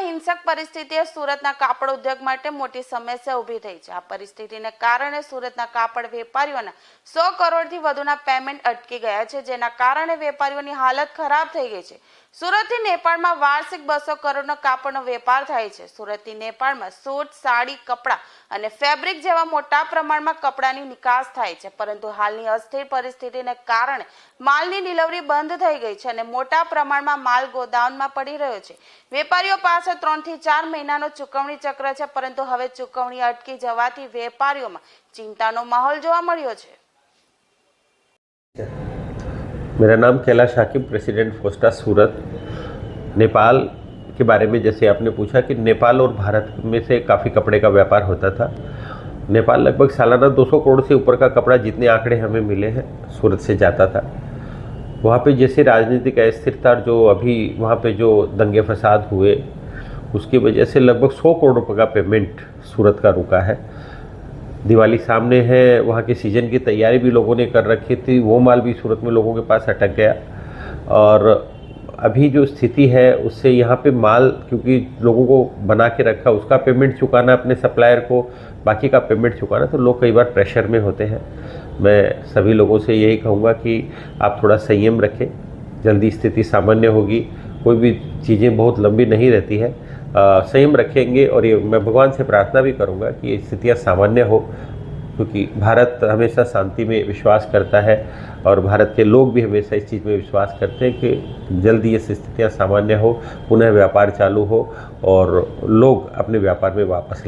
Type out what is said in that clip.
પરિસ્થિતિએ સુરતના કાપડ ઉદ્યોગ માટે મોટી સમસ્યા ઊભી થઈ છે. આ પરિસ્થિતિને કારણે સુરતના કાપડ વેપારીઓના સો કરોડથી વધુના પેમેન્ટ અટકી ગયા છે, જેના કારણે વેપારીઓની હાલત ખરાબ થઈ ગઈ છે. સુરતથી નેપાળમાં વાર્ષિક બસો કરોડનો કાપડનો વેપાર થાય છે. સુરતથી નેપાળમાં સૂટ, સાડી, કપડાં અને ફેબ્રિક જેવા મોટા પ્રમાણમાં કપડાની નિકાસ થાય છે. પરંતુ હાલની અસ્થિર પરિસ્થિતિને કારણે માલની ડિલિવરી બંધ થઈ ગઈ છે અને મોટા પ્રમાણમાં માલ ગોદાઉનમાં પડી રહ્યો છે. વેપારીઓ પાસે ત્રણથી ચાર મહિનાનો ચૂકવણી ચક્ર છે પરંતુ હવે ચૂકવણી અટકી જવાથી વેપારીઓમાં ચિંતાનો માહોલ જોવા મળ્યો છે मेरा नाम कैलाश हाकिम प्रेसिडेंट फोस्टा सूरत नेपाल के बारे में जैसे आपने पूछा कि नेपाल और भारत में से काफ़ी कपड़े का व्यापार होता था नेपाल लगभग सालाना 200 करोड़ से ऊपर का कपड़ा जितने आंकड़े हमें मिले हैं सूरत से जाता था वहाँ पे जैसे राजनीतिक अस्थिरता और जो अभी वहाँ पे जो दंगे फसाद हुए उसकी वजह से लगभग 100 करोड़ रुपये का पेमेंट सूरत का रुका है। दिवाली सामने है, वहाँ के सीज़न की तैयारी भी लोगों ने कर रखी थी, वो माल भी सूरत में लोगों के पास अटक गया। और अभी जो स्थिति है, उससे यहाँ पे माल, क्योंकि लोगों को बना के रखा, उसका पेमेंट चुकाना अपने सप्लायर को, बाकी का पेमेंट चुकाना तो लोग कई बार प्रेशर में होते हैं। मैं सभी लोगों से यही कहूँगा कि आप थोड़ा संयम रखें, जल्दी स्थिति सामान्य होगी। कोई भी चीज़ें बहुत लंबी नहीं रहती है। संयम रखेंगे और ये मैं भगवान से प्रार्थना भी करूँगा कि ये स्थितियाँ सामान्य हो, क्योंकि भारत हमेशा शांति में विश्वास करता है और भारत के लोग भी हमेशा इस चीज़ में विश्वास करते हैं कि जल्दी ये स्थितियाँ सामान्य हो, पुनः व्यापार चालू हो और लोग अपने व्यापार में वापस